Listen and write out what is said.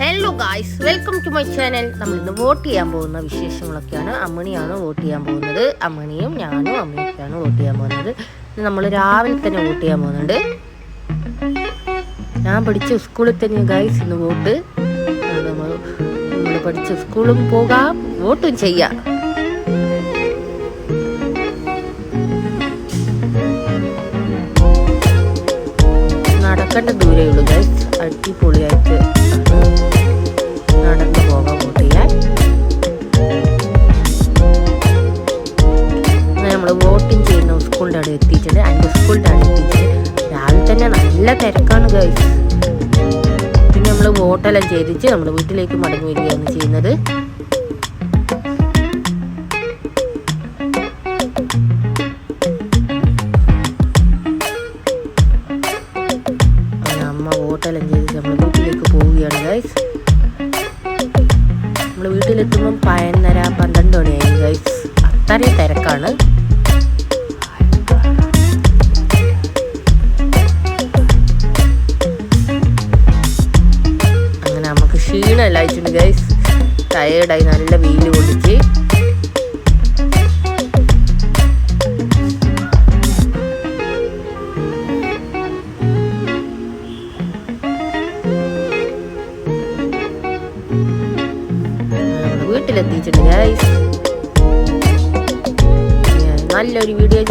Hello guys welcome to my channel നമ്മൾ ഇന്ന് vote ചെയ്യാൻ പോകുന്ന വിശേഷങ്ങളൊക്കെയാണ്. അമ്മണിയാണ് വോട്ട് ചെയ്യാൻ പോകുന്നത്. അമ്മണിയും ഞാനും അമ്മയൊക്കെയാണ് വോട്ട് ചെയ്യാൻ പോകുന്നത്. നമ്മൾ രാവിലെ തന്നെ വോട്ട് ചെയ്യാൻ പോകുന്നുണ്ട്. ഞാൻ പഠിച്ച സ്കൂളിൽ തന്നെ ഗായ്സ് ഇന്ന് വോട്ട്. നമ്മൾ നമ്മൾ പഠിച്ച സ്കൂളും പോകാം വോട്ടും ചെയ്യാം. നടക്കേണ്ട ദൂരേ ഉള്ളൂ ഗൈസ് അടിപൊളിയായിട്ട് സ്കൂളിന്റെ അവിടെ എത്തിയിട്ടുണ്ട് എന്റെ സ്കൂളിന്റെ അവിടെ എത്തിയിട്ടുണ്ട് രാവിലെ തന്നെ നല്ല തിരക്കാണ് ഗൈസ് പിന്നെ നമ്മൾ വോട്ടെല്ലാം ചെയ്തിച്ച് നമ്മൾ വീട്ടിലേക്ക് മടങ്ങി വരികയാണ് ചെയ്യുന്നത് വോട്ടെല്ലാം ചെയ്തിട്ട് നമ്മൾ വീട്ടിലേക്ക് പോവുകയാണ് ഗൈസ് നമ്മൾ വീട്ടിലെത്തുമ്പം പതിനൊന്നര പന്ത്രണ്ട് മണിയായി ഗൈസ് അത്രയും തിരക്കാണ്. അയച്ചിട്ടുണ്ട് ഗൈസ് ടയേർഡായി നല്ല വെയിൽ നമ്മൾ വീട്ടിലെത്തിയിട്ടുണ്ട് ഗൈസ് നല്ലൊരു വീഡിയോ